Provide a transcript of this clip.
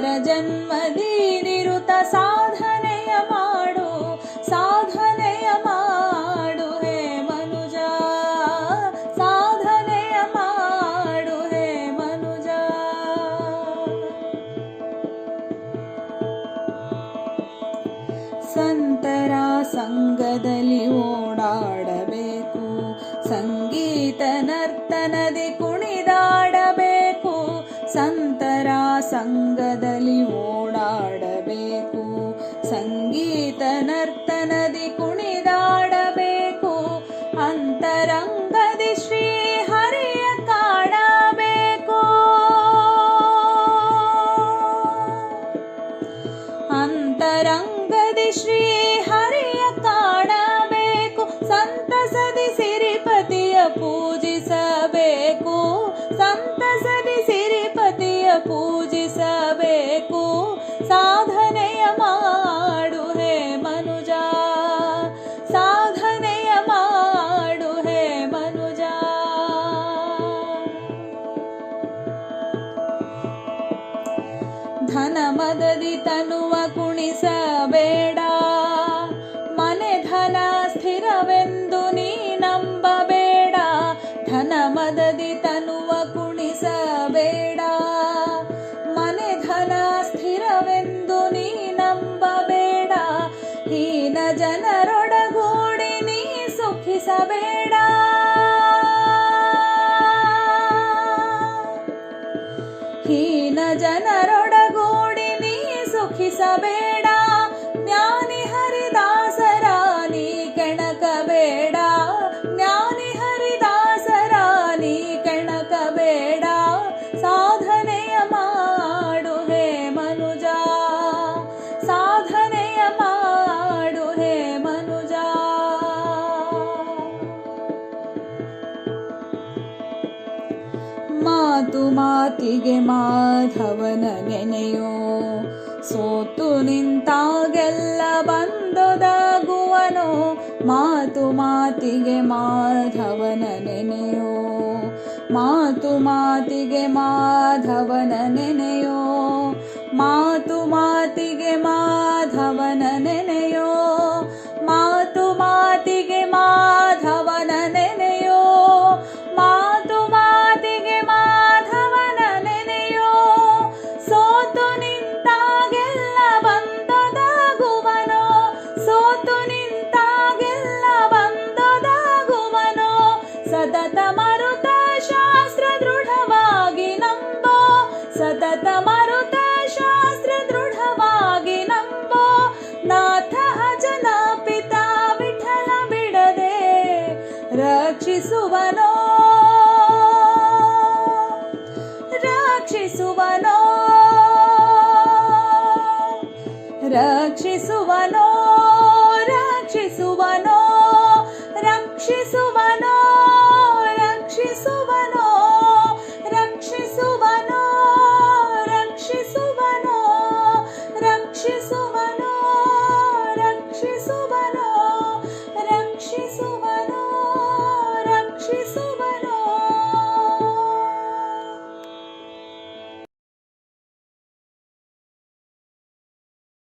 ಜನ್ಮದಿ ನಿರುತ ಸಾಧನೆಯ ಮಾಡು ಸಾಧನೆಯ ಮಾಡು ಹೇ ಮನುಜ, ಸಾಧನೆಯ ಮಾಡು ಹೇ ಮನುಜ. ಸಂತರ ಸಂಘದಲ್ಲಿ ಓಡಾಡಬೇಕು, ಸಂಗೀತ ನರ್ತನದಿ ಕುಣಿದಾಡಬೇಕು ಸಂತರ ಸಂಗದಲ್ಲಿ ಓಡಾಡಬೇಕು, ಸಂಗೀತ ನರ್ತನದಿ ಕುಣಿದಾಡಬೇಕು, ಅಂತರಂಗದಿ ಶ್ರೀ ಹರಿಯ ಕಾಣಬೇಕು. ಅಂತರಂಗದಿ ಶ್ರೀ ಹರಿಯ ಕಾಣಬೇಕು, ಸಂತಸದಿ ಸಿರಿಪತಿಯ ಪೂಜಿಸಬೇಕು, ಸಂತಸದಿ ಸಿರಿಪತಿಯ ಪೂಜಿಸಬೇಕು ಧನ ಮದದಿ ತನುವ ಕುಣಿಸಬೇಡ. ಮನೆ ಧನ ಸ್ಥಿರವೆಂದು ನೀ ನಂಬಬೇಡ. ಧನ ಮದದಿ ತನುವ ಕುಣಿಸಬೇಡ. ಮನೆ ಧನ ಸ್ಥಿರವೆಂದು ನೀ ನಂಬಬೇಡ. ಹೀನ ಜನರೊಡಗೂಡಿ ನೀ ಸುಖಿಸಬೇಡ. ಸುಖಿಸಬೇಡ ಜ್ಞಾನಿ ಹರಿದಾಸರ ನೀ ಕೆಣಕಬೇಡ. ಜ್ಞಾನಿ ಹರಿದಾಸರ ನೀ ಕೆಣಕಬೇಡ. ಸಾಧನೆಯ ಮಾಡು ಹೇ ಮನುಜ. ಸಾಧನೆಯ ಮಾಡು ಹೇ ಮನುಜ. ಮಾತು ಮಾತಿಗೆ ಮಾಧವನ ನೆನೆಯೋ. ಸೋತು ನಿಂತಾಗೆಲ್ಲ ಬಂದೊದಗುವನೋ? ಮಾತು ಮಾತಿಗೆ ಮಾಧವನ ನೆನೆಯೋ ಮಾತು ಮಾತಿಗೆ ಮಾಧವನ ನೆನೆಯೋ ಮಾತು ಮಾತಿಗೆ ಸತತ ಮರುತ ಶಾಸ್ತ್ರ ದೃಢವಾಗಿ ನಂಬೋ, ಸತತ ಮರುತ ಶಾಸ್ತ್ರ ದೃಢವಾಗಿ ನಂಬೋ, ನಾಥ ಜನ ಪಿತ ವಿಠಲ ಬಿಡದೆ ರಕ್ಷಿಸುವನೋ. ರಕ್ಷಿಸುವನೋ. ರಕ್ಷಿಸುವನೋ ರಕ್ಷಿಸುವನೋ ರಕ್ಷಿಸುವನೋ.